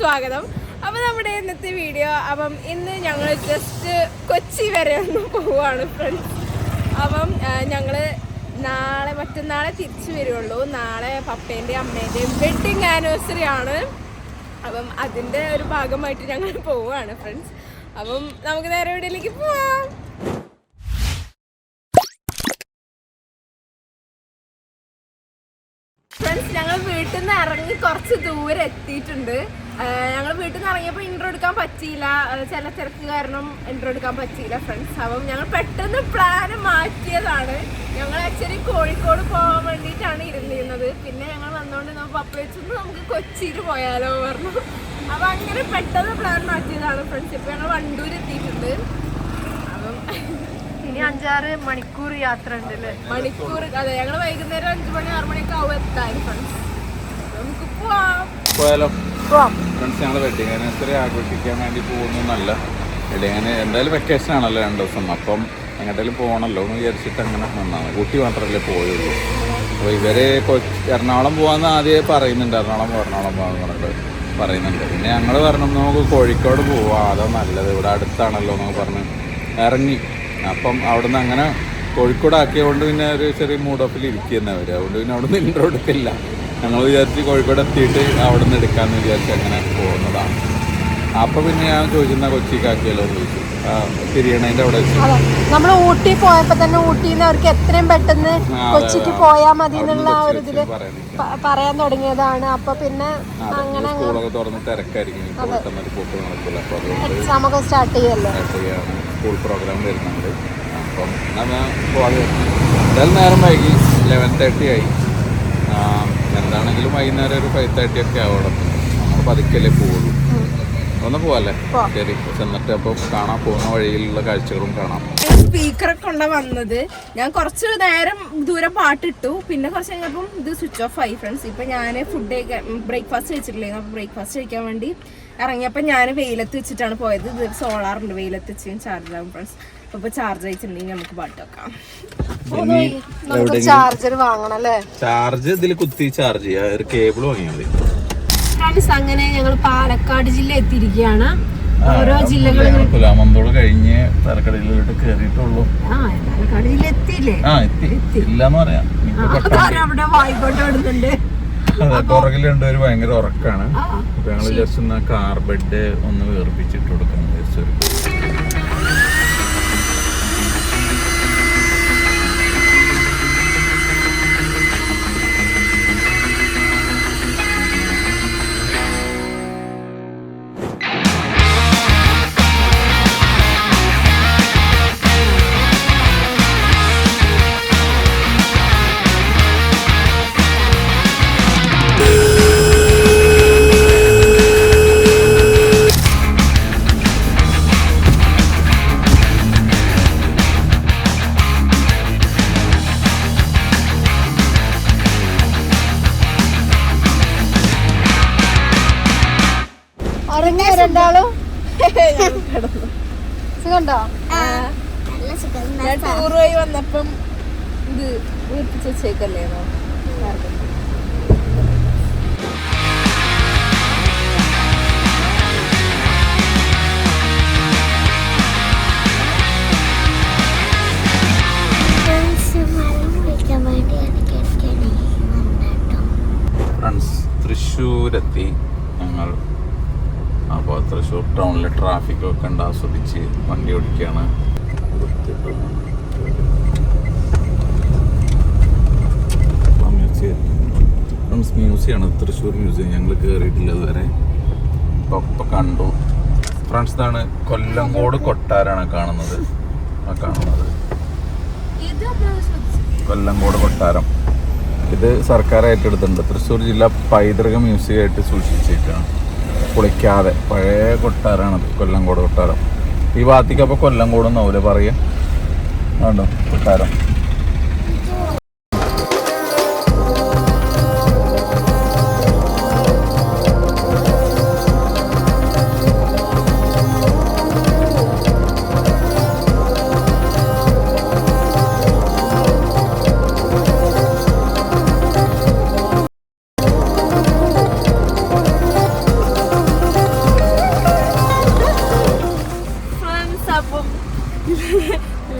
സ്വാഗതം. അപ്പൊ നമ്മുടെ ഇന്നത്തെ വീഡിയോ അപ്പം ഇന്ന് ഞങ്ങൾ ജസ്റ്റ് കൊച്ചി വരെ ഒന്ന് പോവാണ് ഫ്രണ്ട്സ് അപ്പം ഞങ്ങൾ നാളെ മറ്റന്നാളെ തിരിച്ചു വരുള്ളൂ. നാളെ പപ്പേന്റെയും അമ്മേന്റെയും വെഡിങ് ആനിവേഴ്സറി ആണ്. അപ്പം അതിന്റെ ഒരു ഭാഗമായിട്ട് ഞങ്ങൾ പോവുകയാണ് ഫ്രണ്ട്സ് അപ്പം നമുക്ക് നേരെ വീട്ടിലേക്ക് പോവാം. ഫ്രണ്ട്സ് ഞങ്ങൾ വീട്ടിൽ നിന്ന് ഇറങ്ങി കുറച്ച് ദൂരെ എത്തിയിട്ടുണ്ട്. ഞങ്ങൾ വീട്ടിൽ നിന്ന് ഇറങ്ങിയപ്പോൾ ഇൻട്രോ എടുക്കാൻ പറ്റിയില്ല. ചില തിരക്ക് കാരണം ഇൻട്രോ എടുക്കാൻ പറ്റിയില്ല ഫ്രണ്ട്സ് അപ്പം ഞങ്ങൾ പെട്ടെന്ന് പ്ലാൻ മാറ്റിയതാണ്. ഞങ്ങൾ ആക്ച്വലി കോഴിക്കോട് പോകാൻ വേണ്ടിയിട്ടാണ് ഇരുന്നിരുന്നത്. പിന്നെ ഞങ്ങൾ വന്നുകൊണ്ട് നമ്മൾ പപ്പ വെച്ചൊന്ന് നമുക്ക് കൊച്ചിയിൽ പോയാലോ? പറഞ്ഞു. അപ്പം അങ്ങനെ പെട്ടെന്ന് പ്ലാൻ മാറ്റിയതാണ് ഫ്രണ്ട്സ് ഇപ്പം ഞങ്ങൾ വണ്ടൂർ എത്തിയിട്ടുണ്ട് അപ്പം ഇനി അഞ്ചാറ് മണിക്കൂർ യാത്ര ഉണ്ട് അല്ലേ മണിക്കൂർ അതെ ഞങ്ങൾ വൈകുന്നേരം അഞ്ചു മണി ആറു മണിയൊക്കെ ആവും എത്താൻ ഫ്രണ്ട്സ് നമുക്ക് പോവാം. പോയാലോ? പോവാം. ഫ്രണ്ട്സ് ഞങ്ങൾ വെഡിങ് ആനിവേഴ്സറി ആഘോഷിക്കാൻ വേണ്ടി പോകുന്നല്ല വെഡിങ് എന്തായാലും വെക്കേഷൻ ആണല്ലോ രണ്ട് ദിവസം. അപ്പം എങ്ങോട്ടേലും പോകണമല്ലോ എന്ന് വിചാരിച്ചിട്ട് അങ്ങനെ വന്നാണ് ഊട്ടി മാത്രമല്ലേ പോയുള്ളൂ. അപ്പോൾ ഇവർ കൊച്ചി എറണാകുളം പോകാമെന്ന് ആദ്യമേ പറയുന്നുണ്ട്. എറണാകുളം പോ, എറണാകുളം പോകാന്ന് പറഞ്ഞിട്ട് പറയുന്നുണ്ട്. പിന്നെ ഞങ്ങൾ പറഞ്ഞു നമുക്ക് കോഴിക്കോട് പോവാം. അതാ നല്ലത്. ഇവിടെ അടുത്താണല്ലോ എന്നൊക്കെ പറഞ്ഞ് ഇറങ്ങി. അപ്പം അവിടുന്ന് അങ്ങനെ കോഴിക്കോട് ആക്കിയതുകൊണ്ട് പിന്നെ ഒരു ചെറിയ മൂഡ് ഓഫിൽ ഇരിക്കുന്ന അവർ അതുകൊണ്ട് പിന്നെ അവിടെ നിന്ന് ഇൻട്രോ എടുക്കില്ല. ഞങ്ങൾ വിചാരിച്ച് കോഴിക്കോട് എത്തിയിട്ട് അവിടെ നിന്ന് എടുക്കാമെന്ന് വിചാരിച്ച് അങ്ങനെ പോകുന്നതാണ്. അപ്പോൾ പിന്നെ ഞാൻ ചോദിച്ചിരുന്ന കൊച്ചിക്ക് ആക്കിയല്ലോ എന്ന് ചോദിച്ചു. തിരിയണതിന്റെ അവിടെ നമ്മൾ ഊട്ടി പോയപ്പോ തന്നെ ഊട്ടിന്ന് അവർക്ക് എത്രയും പെട്ടെന്ന് കൊച്ചിക്ക് പോയാൽ പോയാ മതി എന്നുള്ള ആ ഒരു. പ- പറയാൻ തുടങ്ങിയതാണ്. അപ്പോൾ പിന്നെ അങ്ങനെ സ്കൂളൊക്കെ തുറന്ന് തിരക്കായിരിക്കും. സ്റ്റാർട്ട് ചെയ്യല്ലോ? സ്കൂൾ പ്രോഗ്രാം വരുന്നുണ്ട്. അപ്പം നമ്മൾ പോകാതെ എന്തായാലും നേരം വൈകി. ലെവൻ തേർട്ടി ആയി. എന്താണെങ്കിലും വൈകുന്നേരം ഒരു ഫൈവ് തേർട്ടി ഒക്കെ ആവണം നമ്മൾ പതുക്കല്ലേ പോവുള്ളൂ. ഒന്ന് പോവല്ലേ? ശരി. ചെന്നിട്ട് അപ്പോൾ കാണാൻ പോകുന്ന വഴിയിലുള്ള കാഴ്ചകളും കാണാം. സ്പീക്കറൊക്കെ ഉണ്ട വന്നത്? ഞാൻ കുറച്ച് നേരം ദൂരം പാട്ടിട്ടു. പിന്നെ കുറച്ച് കഴിഞ്ഞപ്പം ഇത് സ്വിച്ച് ഓഫ് ആയി ഫ്രണ്ട്സ് ഇപ്പൊ ഞാൻ ഫുഡ് ബ്രേക്ക്ഫാസ്റ്റ് കഴിച്ചിട്ടില്ലേ? അപ്പൊ ബ്രേക്ക്ഫാസ്റ്റ് കഴിക്കാൻ വേണ്ടി ഇറങ്ങിയപ്പോൾ ഞാൻ വെയിലത്ത് വെച്ചിട്ടാണ് പോയത്. ഇത് സോളാറുണ്ട്. വെയിലത്ത് വെച്ച് ചാർജ് ആകും ഫ്രണ്ട്സ് അപ്പൊ ഇപ്പൊ ചാർജ് അയച്ചിട്ടുണ്ടെങ്കിൽ നമുക്ക് പാട്ട് വെക്കാം. നമുക്ക് ചാർജർ വാങ്ങണം അല്ലേ? ചാർജ് ഇതിൽ കുത്തി ചാർജ് ചെയ്യാം. ഒരു കേബിൾ വാങ്ങിയാൽ മതി. ഫ്രണ്ട്സ് അങ്ങനെ ഞങ്ങൾ പാലക്കാട് ജില്ല എത്തിയിരിക്കുകയാണ്. ഓരോ ജില്ലകൾ കുലാമന്തോട് കഴിഞ്ഞ് പാലക്കടയിലോട്ട് കേറിയിട്ടുള്ളൂ. ആ പാലക്കാട് ജില്ല എത്തിയില്ലേ? ആ എത്തി. ഇല്ലാന്ന് പറയാം. അവിടെ വായിക്കോട്ടെ വിടുന്നുണ്ട് അതെ പുറകിൽ രണ്ടുപേര് ഭയങ്കര ഉറക്കാണ്. അപ്പൊ ഞങ്ങൾ ജസ്റ്റ് ഒന്ന് കാർ ബെഡ് ഒന്ന് വേർപ്പിച്ചിട്ട് കൊടുക്കണം ജസ്റ്റ് ഉറങ്ങി ഫ്രണ്ട്സ് തൃശ്ശൂരെത്തി ഞങ്ങൾ. അപ്പോൾ തൃശ്ശൂർ ടൗണിലെ ട്രാഫിക്കൊക്കെ ഉണ്ട്. ആസ്വദിച്ച് വണ്ടി ഓടിക്കുകയാണ് ഫ്രണ്ട്സ് മ്യൂസിയമാണ് തൃശ്ശൂർ മ്യൂസിയം. ഞങ്ങൾ കയറിയിട്ടില്ല ഇതുവരെ. ഇപ്പൊ കണ്ടു. ഫ്രണ്ട്സ് ഇതാണ് കൊല്ലങ്കോട് കൊട്ടാരാണ് കാണുന്നത്. ആ കാണുന്നത്. കൊല്ലങ്കോട് കൊട്ടാരം. ഇത് സർക്കാർ ഏറ്റെടുത്തിട്ടുണ്ട്. തൃശ്ശൂർ ജില്ല പൈതൃക മ്യൂസിയം ആയിട്ട് സൂക്ഷിച്ചേക്കാണ് കുളിക്കാതെ പഴയ കൊട്ടാരമാണ് കൊല്ലങ്കോട് കൊട്ടാരം. ഈ ഭാഗത്തേക്ക് അപ്പോൾ കൊല്ലങ്കോട് എന്നാവൂല പറയുക കണ്ടോ? കൊട്ടാരം.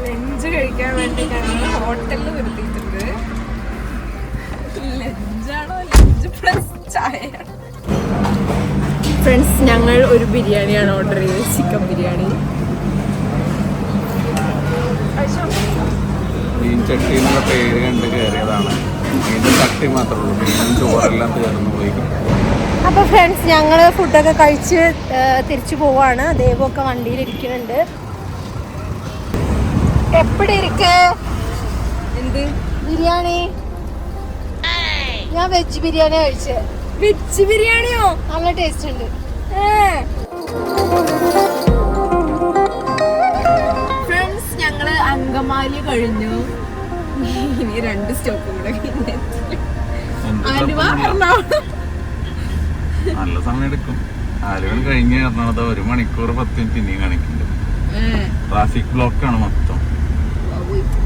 ലഞ്ച് കഴിക്കാൻ വേണ്ടി ഞങ്ങൾ ഹോട്ടലിൽ നിർത്തിയിട്ടുണ്ട്. ലഞ്ചാണോ ലഞ്ച് പ്ലസ് ചായ? ഫ്രണ്ട്സ് ഞങ്ങൾ ഒരു ബിരിയാണിയാണ് ഓർഡർ ചെയ്തത് ചിക്കൻ ബിരിയാണി. മീൻ ചട്ടി എന്നുള്ള പേര് കണ്ട് കയറിയതാണ്. ചട്ടി മാത്രമേ ഉള്ളൂ. മീനും ചോറെല്ലാം തീർന്നു പോയി. അപ്പൊ ഫ്രണ്ട്സ് ഞങ്ങൾ ഫുഡൊക്കെ കഴിച്ച് തിരിച്ചു പോവാണ്. ദേവൊക്കെ വണ്ടിയിൽ ഇരിക്കുന്നുണ്ട്. എപ്പടി ഇരിക്കേ? എന്ത്? ബിരിയാണി. ഞാൻ വെജ് ബിരിയാണി കഴിച്ചേ. വെജ് ബിരിയാണിയോ? നല്ല ടേസ്റ്റ് ഉണ്ട്. ഫ്രണ്ട്സ് ഞങ്ങൾ അങ്കമാലി കഴിഞ്ഞു. ഇനി രണ്ട് സ്റ്റോപ്പ് കൂടെ ആലുവ എറണാകുളം. നല്ല സമയം എടുക്കും. ആലുവൻ കഴിഞ്ഞ് എറണാകുളത്ത് ഒരു മണിക്കൂർ പത്ത് മിനിറ്റ് ഇനിയും കാണിക്കുന്നുണ്ട്. ട്രാഫിക് ബ്ലോക്കാണ് മൊത്തം.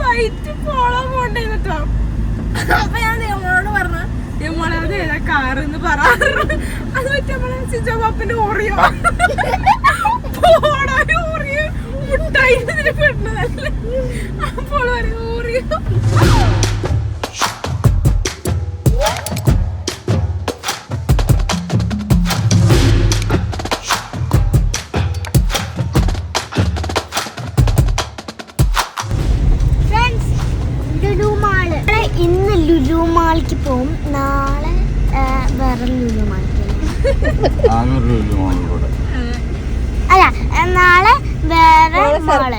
വൈറ്റ് പോളോ പോണ്ടേ കേട്ടോ അപ്പൊ ഞാൻ നിയമോട് പറഞ്ഞു നിയമോളെ അത് ഏതാ കാറ് അത് പറ്റി നമ്മളെ സിജോ ഓറിയോ ഓറിയോ മുട്ടായി പെടുന്നതല്ലേ ഇന്ന് ലുലു മാളിക്ക് പോവും. നാളെ വേറെ ലുലു മാളിക്ക് അല്ല നാളെ വേറെ മാൾ.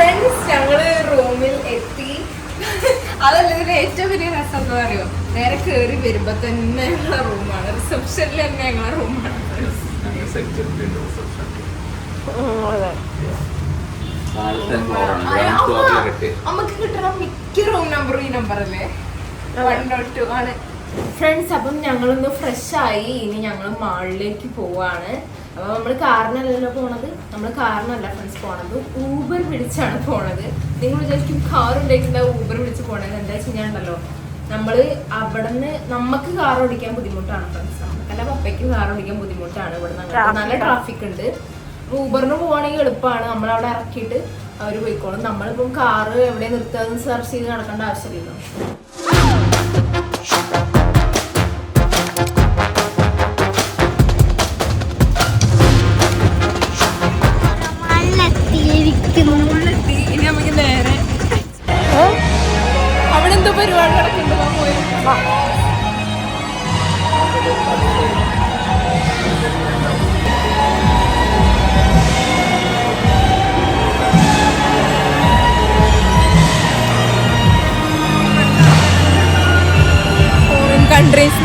ഫ്രണ്ട്സ് ഞങ്ങൾ റൂമിൽ എത്തി. അതല്ല ഇതിന് ഏറ്റവും വലിയ രസം എന്താ പറയുക നേരെ കേറി വരുമ്പോ തന്നെ ഞങ്ങളെ റൂമാണ്. റിസപ്ഷനിൽ തന്നെ ഞങ്ങളെ റൂമാണ്. നമുക്ക് കിട്ടണ മിക്ക റൂം നമ്പറും ഈ നമ്പർ അല്ലേ? വൺ ഡോട്ട് ടു ആണ്. ഫ്രണ്ട്സ് അപ്പം ഞങ്ങളൊന്ന് ഫ്രഷ് ആയി. ഇനി ഞങ്ങൾ മാളിലേക്ക് പോവാണ്. അപ്പൊ നമ്മൾ കാറിനല്ലല്ലോ പോണത്? നമ്മൾ കാറിനല്ല ഫ്രണ്ട്സ് പോണത്. ഊബർ പിടിച്ചാണ് പോണത്. നിങ്ങൾ വിചാരിക്കും കാർ ഉണ്ടായിട്ടുണ്ടാവും ഊബർ പിടിച്ച് പോണത്. എന്താ വെച്ച് കഴിഞ്ഞാണ്ടല്ലോ നമ്മൾ നിന്ന് നമുക്ക് കാർ ഓടിക്കാൻ ബുദ്ധിമുട്ടാണ് ഫ്രണ്ട്സ് നമുക്കല്ല പപ്പയ്ക്ക് കാർ ഓടിക്കാൻ ബുദ്ധിമുട്ടാണ്. ഇവിടെ നിന്ന് നല്ല ട്രാഫിക് ഉണ്ട്. ഊബറിന് പോവാണെങ്കിൽ എളുപ്പമാണ് നമ്മൾ അവിടെ ഇറക്കിയിട്ട് അവർ പോയിക്കോളും. നമ്മളിപ്പം കാറ് എവിടെ നിർത്തുക സെർച്ച് ചെയ്ത് നടക്കേണ്ട ആവശ്യമില്ലല്ലോ. വാ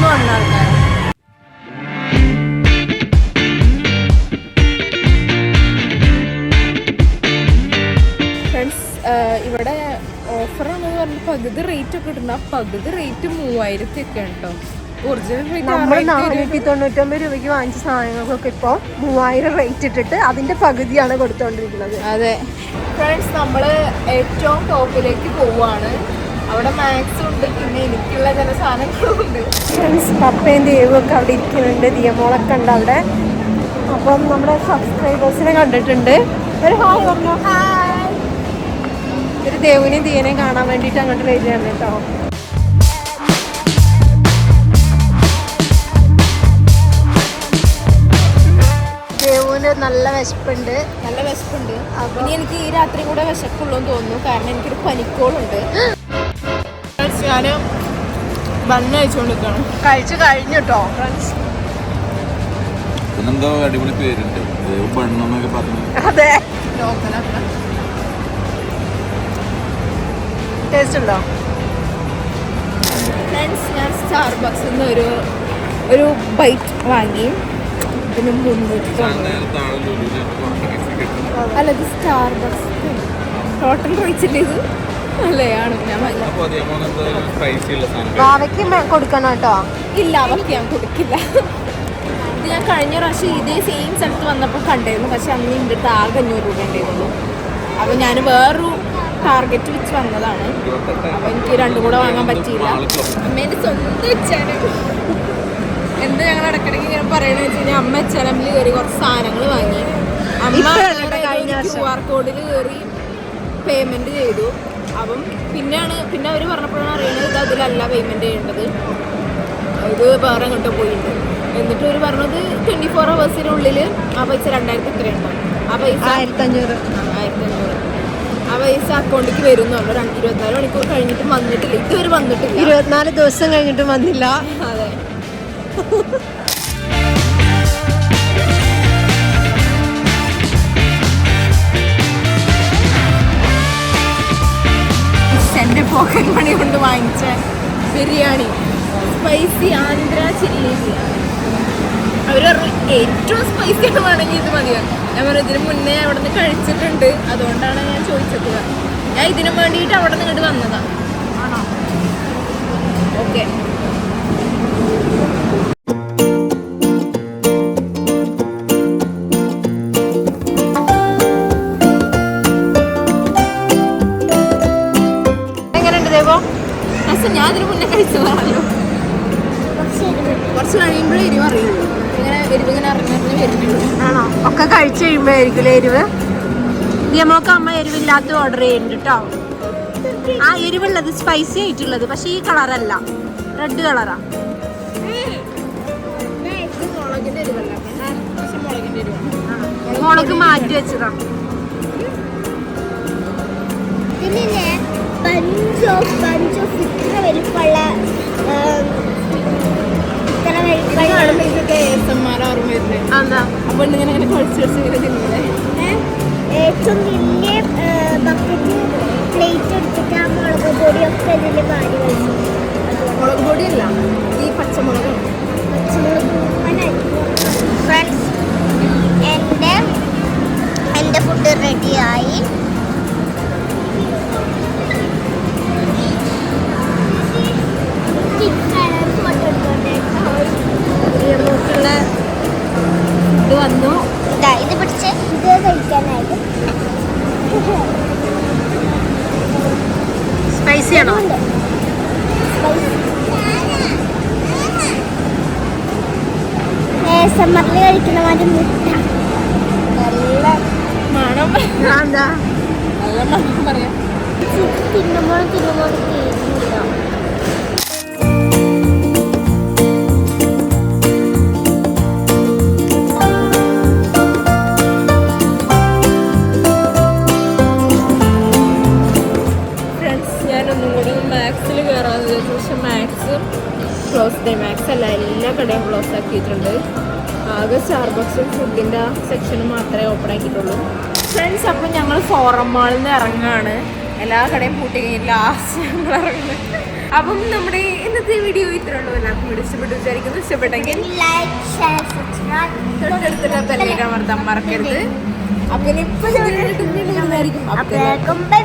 പോയി ഫോറിൻ ഓഫറാണെന്ന് പറഞ്ഞ പകുതി റേറ്റ് ഒക്കെ ഇട്ടുണ്ട് ആ പകുതി റേറ്റ് മൂവായിരത്തി ഒക്കെ കേട്ടോ ഒറിജിനൽ നമ്മൾ നാനൂറ്റി തൊണ്ണൂറ്റൊമ്പത് രൂപയ്ക്ക് വാങ്ങിച്ച സാധനങ്ങൾക്കൊക്കെ ഇപ്പൊ മൂവായിരം റേറ്റ് ഇട്ടിട്ട് അതിന്റെ പകുതിയാണ് കൊടുത്തോണ്ടിരിക്കുന്നത്. അതെ. ഫ്രണ്ട്സ് നമ്മൾ ഏറ്റവും ടോപ്പിലേക്ക് പോവാണ്. അവിടെ മാക്സ് ഉണ്ട്. പിന്നെ എനിക്കുള്ള ചില സാധനങ്ങളുണ്ട്. ഫ്രണ്ട്സ് പപ്പയും ദേവും ഒക്കെ അവിടെ ഇരിക്കുന്നുണ്ട്. ദിയമോളൊക്കെ ഉണ്ട് അവിടെ. അപ്പം നമ്മുടെ സബ്സ്ക്രൈബേഴ്സിനെ കണ്ടിട്ടുണ്ട്. ഒരു ഹായ് പറഞ്ഞോ. ദേവിനെയും തീയനെയും കാണാൻ വേണ്ടിയിട്ട് അങ്ങോട്ട് വരികയാണ് കേട്ടോ. നല്ല വിശപ്പുണ്ട്. നല്ല വിശപ്പുണ്ട്. ഇനി എനിക്ക് ഈ രാത്രി കൂടെ വിശപ്പുള്ളൂ തോന്നുന്നു. കാരണം എനിക്കൊരു പനിക്കോളുണ്ട്. ഞാൻ ബണ്ണ് കഴിച്ചുകൊണ്ടിരിക്കണം കഴിച്ചു കഴിഞ്ഞു കേട്ടോ ഫ്രണ്ട്സ് പിന്നെന്തോ അടിപൊളി പേരുണ്ട്. അതെ. ടേസ്റ്റ് ഉണ്ടോ? ഫ്രണ്ട്സ് ഞാൻ സ്റ്റാർബക്സിൽ നിന്ന് ഒരു ഒരു ബൈറ്റ് വാങ്ങി. ഇതിന് കിട്ടും അല്ല ഇത് സ്റ്റാർബക്സ് ടോട്ടൽ കഴിച്ചിട്ട് ഇത് അല്ലേ ഞാൻ കൊടുക്കണം കേട്ടോ. ഇല്ല അവർക്ക് ഞാൻ കൊടുക്കില്ല. ഇത് ഞാൻ കഴിഞ്ഞ പ്രാവശ്യം ഇതേ സെയിം സ്ഥലത്ത് വന്നപ്പോൾ കണ്ടായിരുന്നു പക്ഷെ അന്ന് എന്റെ അടുത്ത് ആകെ അഞ്ഞൂറ് രൂപ ഉണ്ടായിരുന്നു അപ്പോൾ ഞാൻ വേറൊരു ടാർഗറ്റ് വെച്ച് വന്നതാണ്. അപ്പൊ എനിക്ക് രണ്ടും കൂടെ വാങ്ങാൻ പറ്റിയില്ല. അമ്മേന്റെ സ്വന്തം വെച്ചാലും എന്താ ഞങ്ങൾ ഇടയ്ക്കിടയ്ക്ക് ഇങ്ങനെ പറയണെന്ന് വെച്ച് കഴിഞ്ഞാൽ അമ്മ ചെലമിൽ കയറി കുറച്ച് സാധനങ്ങൾ വാങ്ങി. അമ്മ ക്യു ആർ കോഡിൽ കയറി പേയ്മെന്റ് ചെയ്തു. അപ്പം പിന്നെയാണ് പിന്നെ അവർ പറഞ്ഞപ്പോഴാണ് അറിയുന്നത് ഇത് അതിലല്ല പേയ്മെന്റ് ചെയ്യേണ്ടത്. ഇത് വേറെ എങ്ങോട്ടോ പോയിട്ടുണ്ട്. എന്നിട്ട് ഒരു പറഞ്ഞത് ട്വന്റി ഫോർ അവേഴ്സിനുള്ളിൽ ആ പൈസ രണ്ടായിരത്തി എത്രയുണ്ടോ ആ പൈസ ആയിരത്തി അഞ്ഞൂറ് ആയിരത്തി അഞ്ഞൂറ് ആ പൈസ അക്കൗണ്ടിലേക്ക് വരും എന്ന് പറഞ്ഞു. ഇരുപത്തിനാല് മണിക്കൂർ കഴിഞ്ഞിട്ട് വന്നിട്ടില്ല. ഇതുവരെ വന്നിട്ടില്ല. ഇരുപത്തിനാല് ദിവസം കഴിഞ്ഞിട്ടും വന്നില്ല. അതെ. എന്റെ പോക്കറ്റ് മണി കൊണ്ട് വാങ്ങിച്ച biryani. Spicy Andhra chilli biryani. ഏറ്റവും സ്പൈസി വേണമെങ്കിൽ ഇത് മതിയാണ് ഞാൻ പറഞ്ഞു ഇതിന് മുന്നേ അവിടെ നിന്ന് കഴിച്ചിട്ടുണ്ട്. അതുകൊണ്ടാണ് ഞാൻ ചോദിച്ചത്. ഞാൻ ഇതിനു വേണ്ടിയിട്ട് അവിടെ നിന്ന് ഇങ്ങോട്ട് വന്നതാണ് ഓക്കെ. എങ്ങനെയുണ്ട് ദേവോ? ഞാൻ ഇതിന് മുന്നേ കഴിച്ചതാണല്ലോ. കുറച്ച് കഴിയുമ്പോഴേ എരിവ് അറിയുള്ളൂ. ഇങ്ങനെ എരിവ് ഇങ്ങനെ അറിഞ്ഞറിഞ്ഞ് വരുന്നുള്ളൂ. ആണോ? ഒക്കെ കഴിച്ചു കഴിയുമ്പോഴായിരിക്കും എരിവ്? നമുക്ക് അമ്മ എരിവില്ലാത്ത ഓർഡർ ചെയ്യുന്നുണ്ട് കേട്ടോ ആ എരിവുള്ളത് സ്പൈസി ആയിട്ടുള്ളത് പക്ഷെ ഈ കളറല്ല റെഡ് കളറാ മുളക് മാറ്റി വെച്ചതാ. പിന്നെ ബഞ്ച് ഓഫ് ബഞ്ച് ഓഫ് ഇത്ര വലിപ്പമുള്ള ഓർമ്മ വരുന്നത് അപ്പൊ ഇങ്ങനെ ഇങ്ങനെ കുഴച്ച് കുഴച്ച് ഇങ്ങനെ തിന്നൂടെ ഏറ്റവും വലിയ ബക്കറ്റ് പ്ലേറ്റ് എടുത്തിട്ട് ആ മുളക് പൊടിയൊക്കെ ഇതിൽ വാരി വെച്ചു. മുളക് പൊടിയല്ല ഈ പച്ചമുളക്. മുഴുവനായിരിക്കും ഫ്രണ്ട്സ് എന്റെ എന്റെ ഫുഡ് റെഡിയായി എന്താ പറയാം തിന്നുമ്പോൾ തിന്നുമ്പോൾ തീരുന്നില്ല ക്ലോസ് ഡേ മാക്സ് അല്ല. എല്ലാ കടയും ക്ലോസ് ആക്കിയിട്ടുണ്ട്. ആകെ സ്റ്റാർബക്സും ഫുഡിന്റെ സെക്ഷനും മാത്രമേ ഓപ്പൺ ആക്കിയിട്ടുള്ളൂ. ഫ്രണ്ട്സ് അപ്പം ഞങ്ങൾ ഫോറം മാളിൽ നിന്ന് ഇറങ്ങുകയാണ് എല്ലാ കടയും പൂട്ടി കഴിഞ്ഞ് ലാസ്റ്റ് ഞങ്ങൾ ഇറങ്ങുന്നത്. അപ്പം നമ്മുടെ ഇന്നത്തെ വീഡിയോ ഇത്രയുള്ളൂ എല്ലാവർക്കും വീഡിയോ ഇഷ്ടപ്പെട്ടു വിചാരിക്കുന്നു. ഇഷ്ടപ്പെട്ടെങ്കിൽ തൊട്ടടുത്തുള്ള ബെല്ലേക്ക് അമർത്താൻ മറക്കരുത്. അപ്പം ഇപ്പം ഞാൻ അപ്പം ബൈ